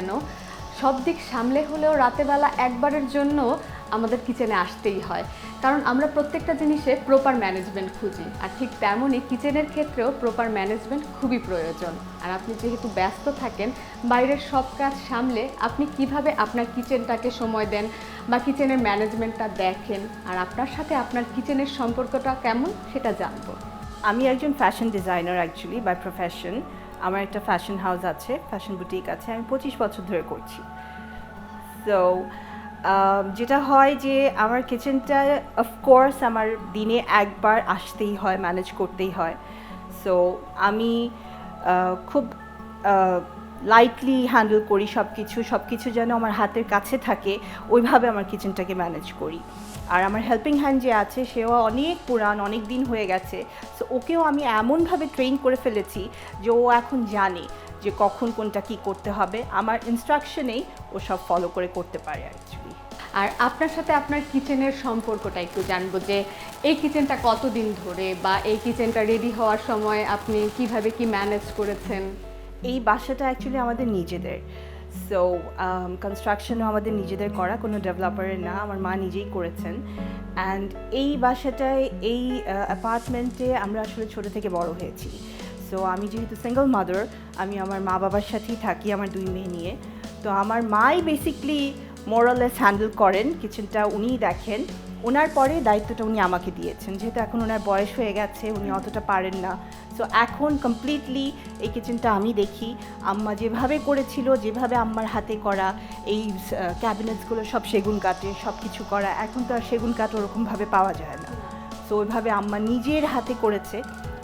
কেন সব দিক সামলে হলেও রাতেবেলা একবারের জন্য আমাদের কিচেনে আসতেই হয়। কারণ আমরা প্রত্যেকটা জিনিসে প্রপার ম্যানেজমেন্ট খুঁজি। আর ঠিক তেমনই কিচেনের ক্ষেত্রেও প্রপার ম্যানেজমেন্ট খুবই প্রয়োজন। আর আপনি যেহেতু ব্যস্ত থাকেন, বাইরের সব কাজ সামলে আপনি কীভাবে আপনার কিচেনটাকে সময় দেন বা কিচেনের ম্যানেজমেন্টটা দেখেন আর আপনার সাথে আপনার কিচেনের সম্পর্কটা কেমন সেটা জানব। আমি একজন fashion designer actually by profession আমার একটা ফ্যাশন হাউস আছে ফ্যাশন বুটিক আছে, আমি পঁচিশ বছর ধরে করছি। সো যেটা হয় যে আমার কিচেনটা অফকোর্স আমার দিনে একবার আসতেই হয় ম্যানেজ করতেই হয়। সো আমি খুব লাইটলি হ্যান্ডেল করি সব কিছু সব কিছু যেন আমার হাতের কাছে থাকে, ওইভাবে আমার কিচেনটাকে ম্যানেজ করি। আর আমার হেল্পিং হ্যান্ড যে আছে, সেও অনেক পুরান, অনেক দিন হয়ে গেছে। সো ওকেও আমি এমনভাবে ট্রেন করে ফেলেছি যে ও এখন জানে যে কখন কোনটা কি করতে হবে। আমার ইনস্ট্রাকশনেই ও সব ফলো করে করতে পারে অ্যাকচুয়ালি আর আপনার সাথে আপনার কিচেনের সম্পর্কটা একটু জানব যে, এই কিচেনটা কতদিন ধরে বা এই কিচেনটা রেডি হওয়ার সময় আপনি কীভাবে কি ম্যানেজ করেছেন? এই বাসাটা অ্যাকচুয়ালি আমাদের নিজেদের। সো কনস্ট্রাকশনও আমাদের নিজেদের করা, কোনো ডেভেলপারের না, আমার মা নিজেই করেছেন। অ্যান্ড এই বাসাটায়, এই অ্যাপার্টমেন্টে আমরা আসলে ছোটো থেকে বড় হয়েছি। সো আমি যেহেতু সিঙ্গল মাদার আমি আমার মা বাবার সাথেই থাকি, আমার দুই মেয়ে নিয়ে। তো আমার মাই বেসিকলি মোরালেস হ্যান্ডেল করেন কিচেনটা উনিই দেখেন। ওনার পরে দায়িত্বটা উনি আমাকে দিয়েছেন। যেহেতু এখন ওনার বয়স হয়ে গেছে উনি অতটা পারেন না। সো এখন কমপ্লিটলি এই কিচেনটা আমি দেখি। আম্মা যেভাবে করেছিল যেভাবে আম্মার হাতে করা এই ক্যাবিনেটসগুলো সব সেগুন কাঠে সব কিছু করা এখন তো আর সেগুন কাঠ ওরকমভাবে পাওয়া যায় না। সো ওইভাবে আম্মা নিজের হাতে করেছে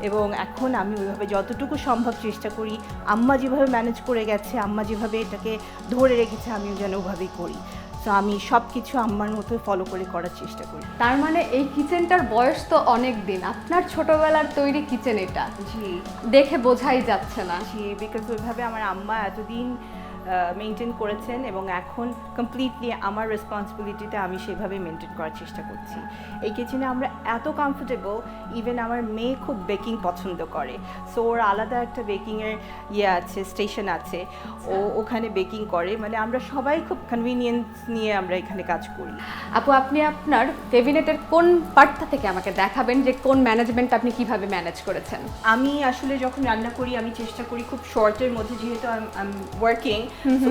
এবং এখন আমি ওইভাবে যতটুকু সম্ভব চেষ্টা করি আম্মা যেভাবে ম্যানেজ করে গেছে আম্মা যেভাবে এটাকে ধরে রেখেছে আমিও যেন ওভাবেই করি। সো আমি সব কিছু আমার মতো ফলো করে করার চেষ্টা করি। তার মানে এই কিচেনটার বয়স তো অনেক দিন। আপনার ছোটবেলার তৈরি কিচেন এটা। জি। দেখে বোঝাই যাচ্ছে না। জি বিকজ ওইভাবে আমার আম্মা এতদিন মেনটেন করেছেন এবং এখন কমপ্লিটলি আমার রেসপন্সিবিলিটিটা আমি সেভাবে মেনটেন করার চেষ্টা করছি। এই কিচেনে আমরা এত কমফোর্টেবল ইভেন আমার মেয়ে খুব বেকিং পছন্দ করে। সো ওর আলাদা একটা বেকিংয়ের ইয়ে আছে স্টেশন আছে। ও ওখানে বেকিং করে। মানে আমরা সবাই খুব কনভিনিয়েন্স নিয়ে আমরা এখানে কাজ করি। আপু আপনি আপনার ক্যাবিনেটের কোন পার্টটা থেকে আমাকে দেখাবেন? যে কোন ম্যানেজমেন্ট আপনি কীভাবে ম্যানেজ করেছেন? আমি আসলে যখন রান্না করি আমি চেষ্টা করি খুব শর্টের মধ্যে যেহেতু ওয়ার্কিং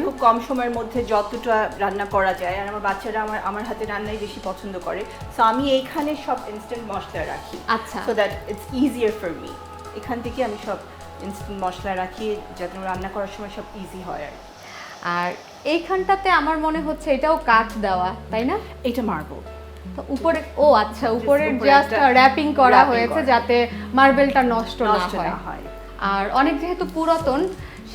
খুব কম সময়ের মধ্যে যতটা রান্না করা যায় আর আমার বাচ্চারা আমার আমার হাতে রান্নাই বেশি পছন্দ করে। সো আমি এইখানে সব ইনস্ট্যান্ট মশলা রাখি। আচ্ছা। So that it's easier for me এখান থেকে আমি সব ইনস্ট্যান্ট মশলা রাখি যাতে রান্না করার সময় সব ইজি হয় আর আর এইখানটাতে আমার মনে হচ্ছে এটাও কাঠ দেওয়া তাই না? এটা মার্বল তো উপরে ও আচ্ছা উপরের উপরে জাস্ট র্যাপিং করা হয়েছে যাতে মার্বেলটা নষ্ট না হয়। আর অনেক যেহেতু পুরাতন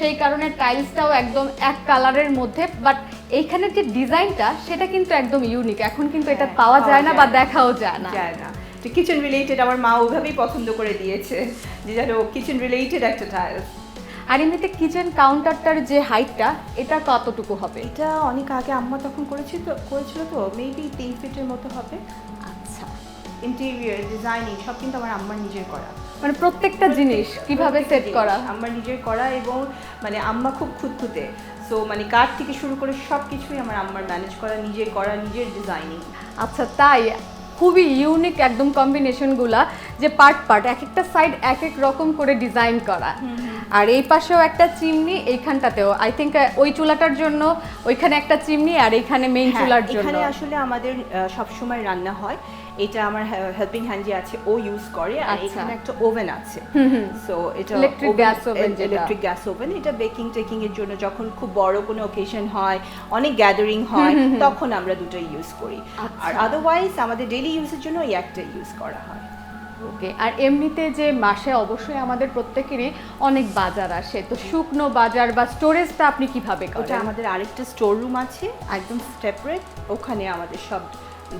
সেই কারণে টাইলসটাও একদম এক কালারের মধ্যে বাট এইখানের যে ডিজাইনটা সেটা কিন্তু একদম ইউনিক এখন কিন্তু এটা হ্যাঁ, পাওয়া যায় না বা দেখাও যায় না। যায় না। কিচেন রিলেটেড আমার মা ওভাবেই পছন্দ করে দিয়েছে যে যেন কিচেন রিলেটেড একটা টাইলস আর এমনিতে কিচেন কাউন্টারটার যে হাইটটা এটা কতটুকু হবে। এটা অনেক আগে আম্মা তখন করেছিল তো করেছিল তো মেবি তিন ফিটের মতো হবে। আচ্ছা। ইন্টেরিয়র ডিজাইনিং সব কিন্তু আমার আম্মার নিজের করা। মানে প্রত্যেকটা জিনিস কীভাবে সেট করা? আমার নিজের করা এবং মানে আম্মা খুব খুঁতখুঁতে। সো মানে কাঠ থেকে শুরু করে সব কিছুই আমার আম্মার ম্যানেজ করা নিজের করা নিজের ডিজাইনিং আচ্ছা তাই খুবই ইউনিক একদম কম্বিনেশনগুলা যে পার্ট পার্ট এক একটা সাইড এক এক রকম করে। ডিজাইন করা আর এই পাশেও একটা চিমনি এইখানটাতেও। আই থিঙ্ক ওই চুলাটার জন্য ওইখানে একটা চিমনি আর এইখানে মেইন চুলার জন্য। হ্যাঁ, এখানে আসলে আমাদের সবসময় রান্না হয়। এটা আমার হেল্পিং হ্যান্ড যে আছে ও ইউজ করে আর আচ্ছা। এখানে একটা ওভেন আছে। সো এটা gas oven যেটা। ইলেকট্রিক গ্যাস ওভেন এটা বেকিং টেকিং এর জন্য যখন খুব বড় কোনো অকেশন হয় অনেক গ্যাদারিং হয় তখন আমরা দুটো ইউজ করি। আচ্ছা। আর আদারওয়াইজ আমাদের ডেইলি ইউজের জন্য এই একটা ইউজ করা হয়। ওকে আর এমনিতে যে মাসে অবশ্যই আমাদের প্রত্যেকেরই অনেক বাজার আসে। তো শুকনো বাজার বা স্টোরেজটা আপনি কীভাবে ওটা আমাদের আরেকটা স্টোর রুম আছে একদম। সেপারেট ওখানে আমাদের সব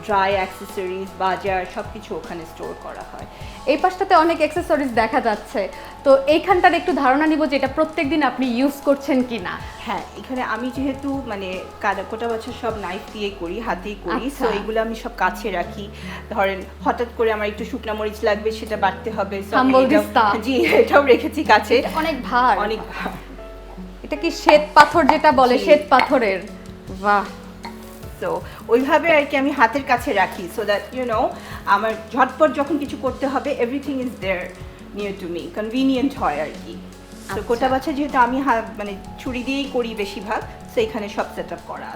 ড্রাই অ্যাক্সেসরিজ বাজার সব কিছু ওখানে স্টোর করা হয়। এই পাশটাতে অনেক অ্যাক্সেসরিজ দেখা যাচ্ছে। তো এইখানটার একটু ধারণা নিব যে এটা প্রত্যেকদিন আপনি ইউজ করছেন কি না হ্যাঁ এখানে আমি যেহেতু মানে কোটা বছর সব নাইফ দিয়ে করি হাতেই করি আচ্ছা। সো এগুলো আমি সব কাছে রাখি। ধরেন হঠাৎ করে আমার একটু শুকনা মরিচ লাগবে সেটা বাড়তে হবে জি এটাও রেখেছি কাছে। অনেক ভার। অনেক ভার। এটা কি শ্বেত পাথর যেটা বলে। শ্বেত পাথরের। বাহ। তো ওইভাবে আর কি আমি হাতের কাছে রাখি সো দ্যাট ইউ নো আমার ঝটপট যখন কিছু করতে হবে everything is there near to me convenient হয় আর কি তো আচ্ছা। কোটা বাছা যেহেতু আমি মানে ছুরি দিয়েই করি বেশিরভাগ তো এখানে সব সেট আপ করা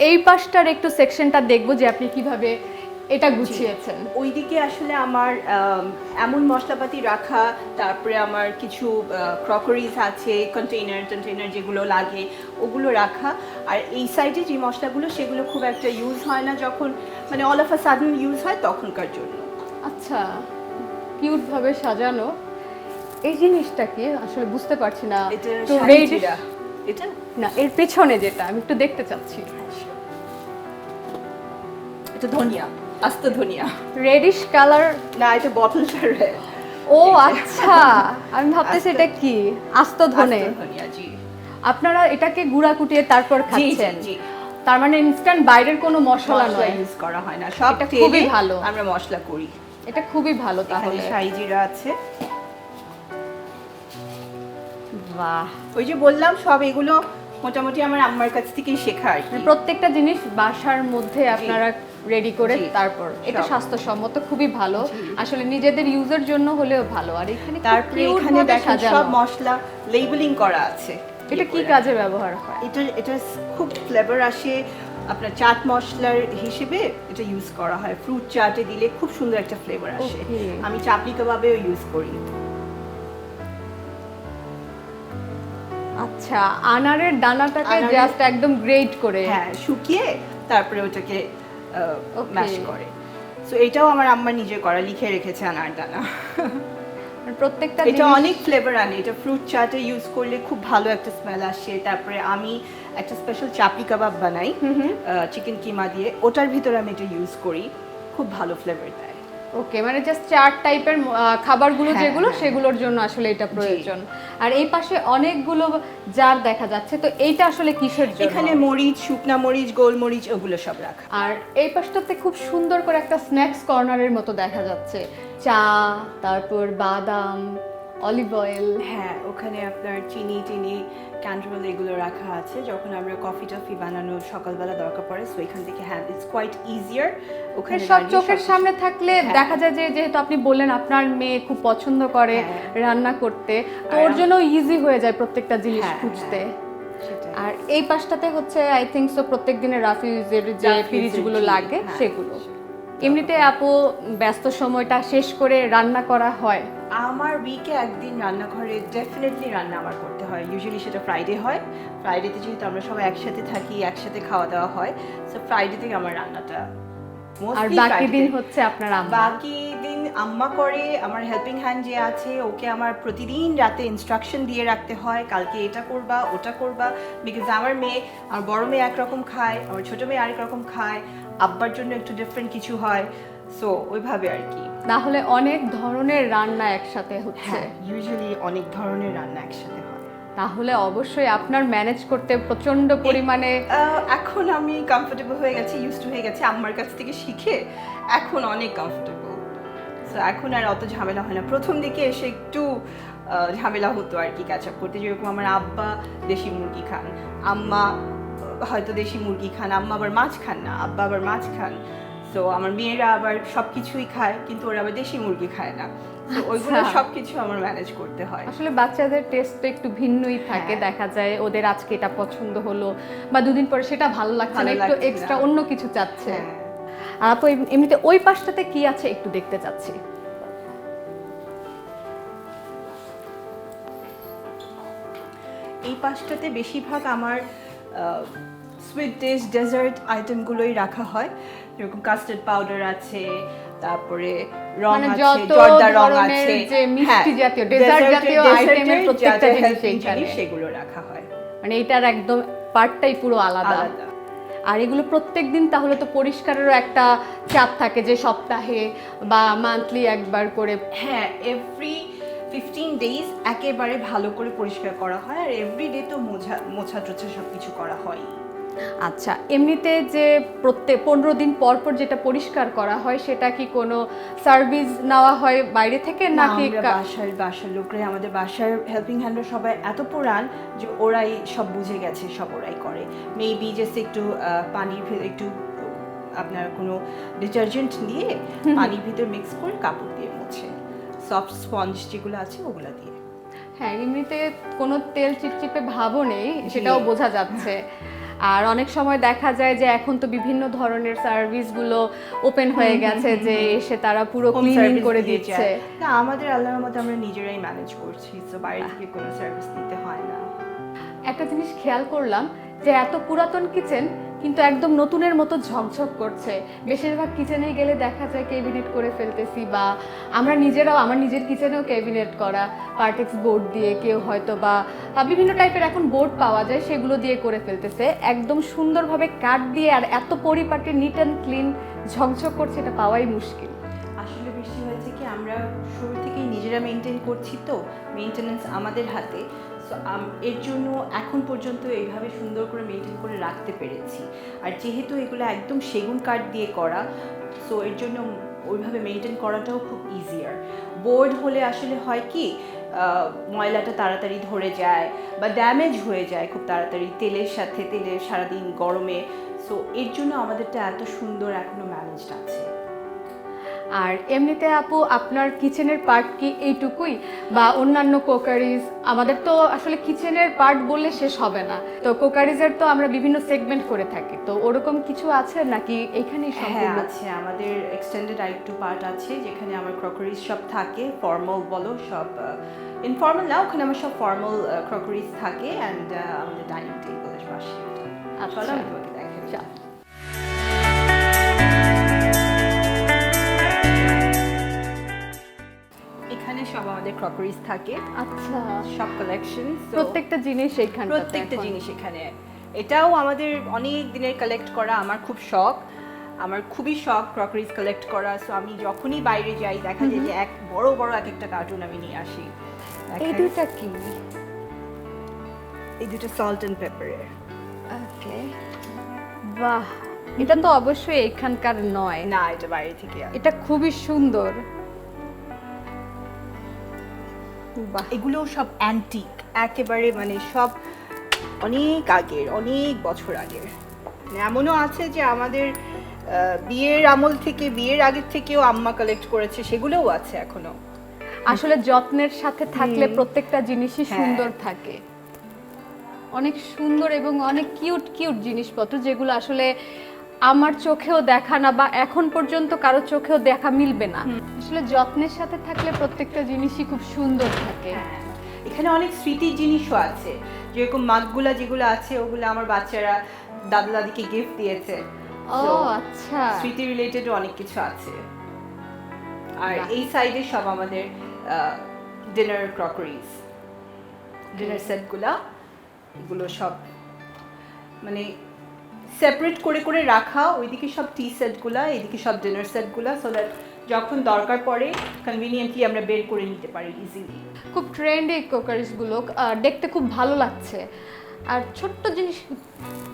এই পাশটার একটু সেকশনটা দেখব যে আপনি কীভাবে এটা গুছিয়েছেন। ওইদিকে আসলে আমার আম, এমন মশলাপাতি রাখা তারপরে আমার কিছু ক্রকারিজ আছে কন্টেইনার কন্টেইনার যেগুলো লাগে ওগুলো রাখা। আর এই সাইডে যে মশলাগুলো সেগুলো খুব একটা ইউজ হয় না যখন মানে all of a sudden use হয় তখনকার জন্য। আচ্ছা কিউট ভাবে সাজানো। এই জিনিসটা কি আসলে বুঝতে পারছি না। এটা না এর পেছনে যেটা আমি একটু দেখতে চাচ্ছি। এটা ধনিয়া। আস্ত ধনিয়া। রেডিশ কালার না এটা বটলটা রেড ও আচ্ছা। আমি ভাবতেছি এটা কি? আস্ত ধনে। আপনারা এটাকে গুঁড়া কুটিয়ে তারপর খাচ্ছেন। তার মানে ইনস্ট্যান্ট বাইরের কোনো মশলা নয়। ইউজ করা হয় না। সব খুবই ভালো। আমরা মশলা করি। এটা খুবই ভালো তাহলে তাহলে। শাহি জিরা আছে। বাহ। ওই যে বললাম সব এগুলো মোটামুটি আমার আম্মার কাছ থেকেই শেখা আর মানে প্রত্যেকটা জিনিস বাসার মধ্যে আপনারা রেডি করে তারপর এটা স্বাস্থ্যসম্মত খুবই ভালো। আসলে নিজেদের ইউজের জন্য হলেও ভালো। আর এখানে তারপরে এখানে ভাবে দেখেন সব মশলা লেবেলিং করা আছে। এটা কি ইয়ে কাজে ব্যবহার হয়? এটা এটা খুব ফ্লেভার আসে। আপনার চাট মশলার হিসেবে এটা ইউজ করা হয়। ফ্রুট চাটে দিলে খুব সুন্দর একটা ফ্লেভার আসে। আমি চাপলি কাবাবেও ইউজ করি। আচ্ছা আনারের দানাটাকে জাস্ট একদম গ্রেট করে। হ্যাঁ শুকিয়ে তারপরে ওটাকে. ম্যাশ করে। সো এটাও আমার আম্মা নিজে করা লিখে রেখেছে আনারদানা। প্রত্যেকটা এটা অনেক ফ্লেভার আনে। এটা ফ্রুট চাটে ইউজ করলে খুব ভালো একটা স্মেল আসে। তারপরে আমি একটা স্পেশাল চাপি কাবাব বানাই চিকেন কিমা দিয়ে। ওটার ভিতরে আমি এটা ইউজ করি। খুব ভালো ফ্লেভার দেয়। ওকে মানে জাস্ট চার টাইপের খাবারগুলো হ্যাঁ, যেগুলো হ্যাঁ। সেগুলোর জন্য আসলে এটা প্রয়োজন। আর এই পাশে অনেকগুলো জার দেখা যাচ্ছে তো এইটা আসলে কিসের জন্য? এখানে মরিচ শুকনা মরিচ গোলমরিচ ওগুলো সব রাখা। আর এই পাশটাতে খুব সুন্দর করে একটা স্ন্যাক্স কর্নারের মতো দেখা যাচ্ছে। চা তারপর বাদাম অলিভ অয়েল হ্যাঁ ওখানে আপনার চিনি টিনি ক্যান্ড্রোল এগুলো রাখা আছে যখন আমরা কফি টফি বানানো সকালবেলা দরকার পড়ে সো এখান থেকে হ্যাঁ ইটস কোয়াইট ইজিয়ার ওখানে সব চোখের সামনে থাকলে হ্যাঁ। দেখা যায় যে যেহেতু আপনি বললেন আপনার মেয়ে খুব পছন্দ করে হ্যাঁ। রান্না করতে তো ওর জন্য ইজি হয়ে যায় প্রত্যেকটা জিনিস হ্যাঁ, খুঁজতে। আর এই পাশটাতে হচ্ছে আই থিঙ্ক সো প্রত্যেক দিনের রাফিউজের যে ফ্রিজগুলো লাগে সেগুলো। এমনিতে আপু ব্যস্ত সময়টা শেষ করে রান্না করা হয়? আমার উইকে একদিন রান্নাঘরে ডেফিনেটলি রান্না আমার করতে হয়। ইউজুয়ালি সেটা ফ্রাইডে হয়। ফ্রাইডেতে যেহেতু আমরা সবাই একসাথে থাকি একসাথে খাওয়া দাওয়া হয় সো ফ্রাইডে থেকে আমার রান্নাটা আর বাকি দিন হচ্ছে আপনার আম্মা? বাকি দিন আম্মা করে আমার হেল্পিং হ্যান্ড যে আছে ওকে আমার প্রতিদিন রাতে ইনস্ট্রাকশন দিয়ে রাখতে হয় কালকে এটা করবা ওটা করবা বিকজ আমার মেয়ে আমার বড় মেয়ে একরকম খায় আমার ছোট মেয়ে আরেক রকম খায় আব্বার জন্য একটু ডিফারেন্ট কিছু হয় সো ওইভাবে আর কি। না হলে অনেক ধরনের রান্না একসাথে হচ্ছে। হ্যাঁ ইউজুয়ালি অনেক ধরনের রান্না একসাথে হয়। তাহলে অবশ্যই আপনার ম্যানেজ করতে প্রচণ্ড পরিমাণে এখন আমি কমফোর্টেবল হয়ে গেছি ইউজ টু হয়ে গেছি আম্মার কাছ থেকে শিখে এখন অনেক কমফোর্টেবল সো এখন আর অত ঝামেলা হয় না। প্রথম দিকে এসে একটু ঝামেলা হতো আর কি ক্যাচ আপ করতে। যেরকম আমার আব্বা দেশি মুরগি খান আম্মা হয়তো দেশি মুরগি খান আম্মা আবার মাছ খান না আব্বা আবার মাছ খান। তো আমার মেয়েরা আবার সব কিছুই খায় কিন্তু ওরা আবার দেশি মুরগি খায় না। তো ওইগুলো আচ্ছা। সব কিছু আমার ম্যানেজ করতে হয়। আসলে বাচ্চাদের টেস্ট একটু ভিন্নই থাকে। হ্যাঁ। দেখা যায় ওদের আজকে এটা পছন্দ হলো বা দুদিন পরে সেটা ভালো লাগছে না একটু এক্সট্রা অন্য কিছু চাচ্ছে। হ্যাঁ। আপু এমনিতে ওই পাশটাতে কি আছে একটু দেখতে চাচ্ছি। এই পাশটাতে বেশিরভাগ আমার সুইট ডিশ ডেজার্ট আইটেমগুলোই রাখা হয়। যেরকম কাস্টার্ড পাউডার আছে তারপরে রং মানে আছে জর্দা রং আছে। যে মিষ্টি হ্যাঁ, জাতীয়, dessert- জাতীয় এর প্রত্যেকটা জিনিস। সেগুলো রাখা হয়। মানে এটার একদম পার্টটাই পুরো আলাদা। আলাদা। আর এগুলো প্রত্যেক দিন তাহলে তো পরিষ্কারেরও একটা চাপ থাকে যে সপ্তাহে বা মান্থলি একবার করে। হ্যাঁ এভরি ফিফটিন ডেজ একেবারে ভালো করে পরিষ্কার করা হয় আর এভরি ডে তো মোছা মোছা টোছা সব কিছু করা হয়। আচ্ছা এমনিতে যে প্রত্যেক পনেরো দিন পর পর যেটা পরিষ্কার করা হয় সেটা কি কোনো সার্ভিস নেওয়া হয় বাইরে থেকে নাকি বাসার বাসার লোকরাই আমাদের বাসার হেল্পিং হ্যান্ডরা সবাই এত পুরান যে ওরাই সব বুঝে গেছে সব ওরাই করে। মেবি জাস্ট একটু পানির একটু আপনার কোনো ডিটারজেন্ট দিয়ে পানির ভিতর মিক্স করে কাপড় দিয়ে সফট স্পঞ্জ যেগুলো আছে ওগুলো দিয়ে। হ্যাঁ এমনিতে কোনো তেল চিপচিপে ভাবও নেই সেটাও বোঝা যাচ্ছে। আর অনেক সময় দেখা যায় যে এখন তো বিভিন্ন ধরনের সার্ভিসগুলো ওপেন হয়ে গেছে যে এসে তারা পুরো ক্লিনিং করে দিচ্ছে। না আমাদের আল্লাহর মতো আমরা নিজেরাই ম্যানেজ করছি তো বাইরে থেকে কোনো সার্ভিস নিতে হয় না। একটা জিনিস খেয়াল করলাম যে এত পুরাতন কিচেন কিন্তু একদম নতুনের মতো ঝকঝক করছে। বেশিরভাগ কিচেনে গেলে দেখা যায় ক্যাবিনেট করে ফেলতেছি বা আমরা নিজেরাও, আমার নিজের কিচেনেও ক্যাবিনেট করা পার্টেক্স বোর্ড দিয়ে কেউ হয়তো বা বিভিন্ন টাইপের এখন বোর্ড পাওয়া যায়, সেগুলো দিয়ে করে ফেলতেছে। একদম সুন্দরভাবে কাঠ দিয়ে আর এত পরিপাটি নিট অ্যান্ড ক্লিন ঝকঝক করছে, এটা পাওয়াই মুশকিল। আসলে বেশি হয়েছে কি, আমরা শুরু থেকেই নিজেরা মেনটেন করছি তো মেনটেনেন্স আমাদের হাতে। সো এর জন্য এখন পর্যন্ত এইভাবে সুন্দর করে মেনটেন করে রাখতে পেরেছি। আর যেহেতু এগুলো একদম সেগুন কাঠ দিয়ে করা সো এর জন্য ওইভাবে মেনটেন করাটাও খুব ইজিয়ার বোর্ড হলে আসলে হয় কি ময়লাটা তাড়াতাড়ি ধরে যায় বা ড্যামেজ হয়ে যায় খুব তাড়াতাড়ি তেলের সাথে, তেলের সারাদিন গরমে। সো এর জন্য আমাদেরটা এত সুন্দর এখনও ম্যানেজড আছে। আর এমনিতে আপু আপনার কিচেনের পার্ট কি এইটুকুই? বা অন্যান্য কোকারিজ আমাদের তো আসলে কিচেনের পার্ট বললে শেষ হবে না। তো কোকারিজের তো আমরা বিভিন্ন সেগমেন্ট করে থাকি। তো ওরকম কিছু আছে নাকি এখানেই হ্যাঁ আছে। আমাদের এক্সটেন্ডেড আরেকটু পার্ট আছে যেখানে আমার ক্রকারিজ সব থাকে। ফর্মাল বলো সব ইনফর্মাল না ওখানে আমার সব ফর্মাল ক্রকারিজ থাকে। অ্যান্ড আমাদের ডাইনিং টেবিলের পাশে আচ্ছা। চলো আমি তোমাকে ক্রকারিজ থাকে। আচ্ছা। সব কালেকশন প্রত্যেকটা জিনিস এইখানে প্রত্যেকটা জিনিস এখানে। এটাও আমাদের অনেক দিনের কালেক্ট করা আমার খুব শখ। আমার খুবই শখ ক্রকারিজ কালেক্ট করা সো আমি যখনই বাইরে যাই দেখা যায় যে এক বড় বড় এক একটা কার্টুন আমি নিয়ে আসি। এই দুটা কি? এই দুটো সল্ট অ্যান্ড পেপারের ওকে। বাহ! এটা তো অবশ্যই এখানকার নয়। না এটা বাইরে থেকে এটা খুবই সুন্দর। এগুলো সব অ্যান্টিক একেবারে মানে সব অনেক আগের অনেক বছর আগের। মানে এমনও আছে যে আমাদের বিয়ের আমল থেকে বিয়ের আগের থেকেও আম্মা কালেক্ট করেছে সেগুলোও আছে এখনও। আসলে যত্নের সাথে থাকলে প্রত্যেকটা জিনিসই হ্যাঁ। সুন্দর থাকে। অনেক সুন্দর এবং অনেক কিউট কিউট জিনিসপত্র যেগুলো আসলে আমার চোখেও দেখা না বা এখন পর্যন্ত কারও চোখেও দেখা মিলবে না। আসলে যত্নের সাথে থাকলে প্রত্যেকটা জিনিসই খুব সুন্দর থাকে। হ্যাঁ, এখানে অনেক স্মৃতির জিনিসও আছে। যেরকম মাগগুলা যেগুলো আছে ওগুলো আমার বাচ্চারা দাদা দাদিকে গিফট দিয়েছে। ও আচ্ছা। স্মৃতি রিলেটেড অনেক কিছু আছে। আর এই সাইডে সব আমাদের ডিনার ক্রকারিজ ডিনার সেটগুলা এগুলো সব মানে সেপারেট করে করে রাখা ওইদিকে সব টি সেটগুলা এদিকে সব ডিনার সেটগুলা সো দ্যাট যখন দরকার পড়ে কনভিনিয়েন্টলি আমরা বের করে নিতে পারি ইজিলি খুব ট্রেন্ডি কোকারিজগুলো দেখতে খুব ভালো লাগছে। আর ছোট্ট জিনিস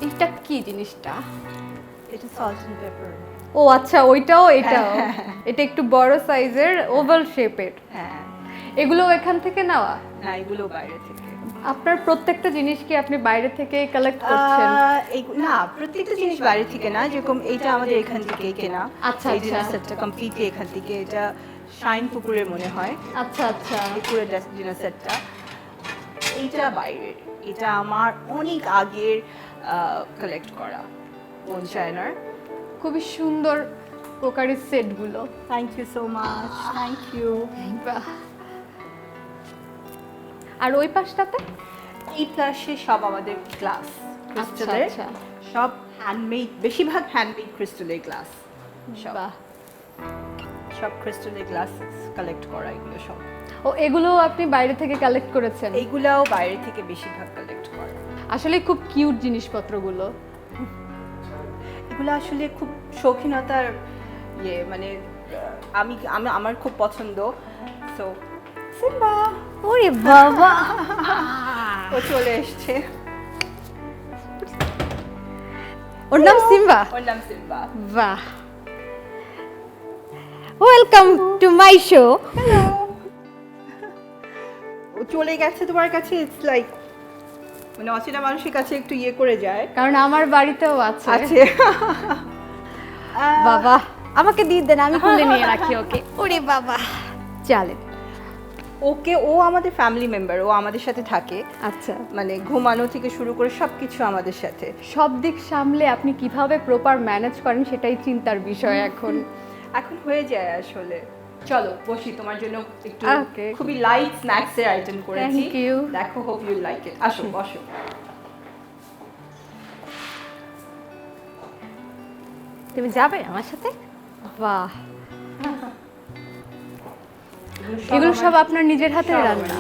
এটা কি জিনিসটা? এটা সল্ট অ্যান্ড পেপার ও আচ্ছা ওইটাও এটাও। এটা একটু বড় সাইজের ওভাল শেপের হ্যাঁ। এগুলো এখান থেকে নেওয়া? না এগুলো বাইরে থেকে। আপনার প্রত্যেকটা জিনিস কি আপনি বাইরে থেকে কালেক্ট করছেন? না প্রত্যেকটা জিনিস বাইরে থেকে না যেরকম এইটা আমাদের এখান থেকে কেনা। আচ্ছা, এই আচ্ছা। সেটটা কমপ্লিটলি এখান থেকে এটা শাইন পুকুরের মনে হয়। আচ্ছা আচ্ছা। পুকুরের ডিনার সেটটা। এইটা বাইরের এটা আমার অনেক আগের কালেক্ট করা বোন চায়নার খুবই সুন্দর প্রকারের সেটগুলো thank you so much thank you. আর ওই পাশটাতে? এই প্লাসে সব আমাদের গ্লাস ক্রিস্টালের আচ্ছা। সব হ্যান্ডমেড বেশিরভাগ হ্যান্ডমেড ক্রিস্টালের গ্লাস সব। সব ক্রিস্টালের গ্লাস কালেক্ট করা এগুলো সব। ও এগুলো আপনি বাইরে থেকে কালেক্ট করেছেন? এইগুলাও বাইরে থেকে বেশিরভাগ কালেক্ট করা। আসলে খুব কিউট জিনিসপত্রগুলো। এগুলো আসলে খুব শৌখিনতার ইয়ে মানে আমি আমি আমার খুব পছন্দ। সো সিম্বা ওরে বাবা। ও চলে এসছে। ওর নাম সিম্বা? ওর নাম সিম্বা। বাহ। ওয়েলকাম টু মাই শো ও চলে গেছে তোমার কাছে ইটস লাইক মানে অচেনা মানুষের কাছে একটু ইয়ে করে যায়। কারণ আমার বাড়িতেও আছে। আছে। বাবা আমাকে দিয়ে দেন আমি খুলে নিয়ে রাখি ওকে। ওরে বাবা। চলেন। ওকে ও আমাদের ফ্যামিলি মেম্বার ও আমাদের সাথে থাকে। আচ্ছা। মানে ঘুমানো থেকে শুরু করে সব কিছু আমাদের সাথে। সব দিক সামলে আপনি কীভাবে প্রপার ম্যানেজ করেন সেটাই চিন্তার বিষয় এখন। এখন হয়ে যায় আসলে। চলো বসি তোমার জন্য একটু. খুবই লাইট স্ন্যাক্স এর আইটেম করেছি। Thank you. দেখো হোপ ইউ লাইক ইট আসো বসো। তুমি যাবে আমার সাথে? বাহ। এগুলো সব আপনার নিজের হাতে রান্না।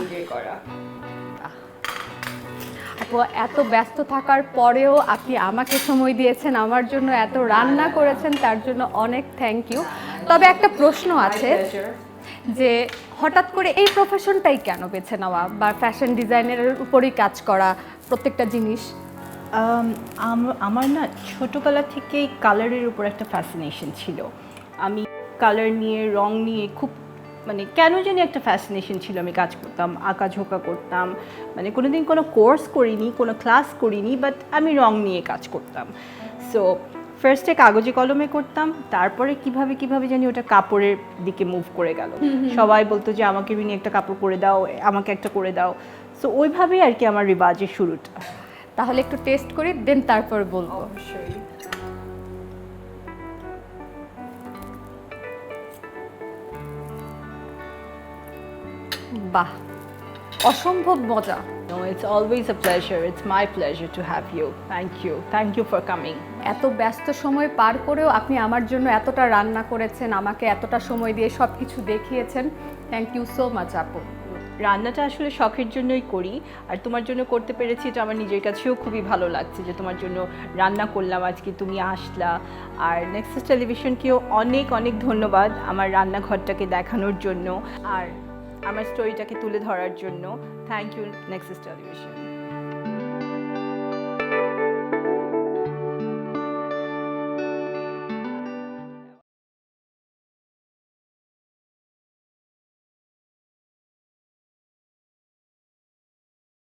আপু এত ব্যস্ত থাকার পরেও আপনি আমাকে সময় দিয়েছেন আমার জন্য এত রান্না করেছেন তার জন্য অনেক থ্যাংক ইউ তবে একটা প্রশ্ন আছে যে হঠাৎ করে এই প্রফেশনটাই কেন বেছে নেওয়া বা ফ্যাশন ডিজাইনের উপরেই কাজ করা প্রত্যেকটা জিনিস? আমার না ছোটোবেলা থেকেই কালারের উপর একটা ফ্যাসিনেশন ছিল। আমি কালার নিয়ে রং নিয়ে খুব মানে কেন জানি একটা ফ্যাসিনেশন ছিল আমি কাজ করতাম আঁকাঝোঁকা করতাম মানে কোনোদিন কোনো কোর্স করিনি কোনো ক্লাস করিনি বাট আমি রং নিয়ে কাজ করতাম। সো ফার্স্টে কাগজে কলমে করতাম তারপরে কীভাবে কীভাবে জানি ওটা কাপড়ের দিকে মুভ করে গেল। সবাই বলতো যে আমাকে বিনি একটা কাপড় করে দাও আমাকে একটা করে দাও। সো ওইভাবেই আর কি আমার রিবাজের শুরুটা। তাহলে একটু টেস্ট করি দেন তারপর বলব। অবশ্যই। বাহ অসম্ভব মজা No, it's always a pleasure. It's my pleasure to have you. Thank you. Thank you for coming. এত ব্যস্ত সময় পার করেও আপনি আমার জন্য এতটা রান্না করেছেন আমাকে এতটা সময় দিয়ে সব কিছু দেখিয়েছেন থ্যাংক ইউ সো মাচ আপু রান্নাটা আসলে শখের জন্যই করি আর তোমার জন্য করতে পেরেছি এটা আমার নিজের কাছেও খুবই ভালো লাগছে যে তোমার জন্য রান্না করলাম আজকে তুমি আসলা আর নেক্সাস টেলিভিশনকেও অনেক অনেক ধন্যবাদ আমার রান্নাঘরটাকে দেখানোর জন্য আর আমার স্টোরিটাকে তুলে ধরার জন্য থ্যাংক ইউ নেক্সাস টেলিভিশন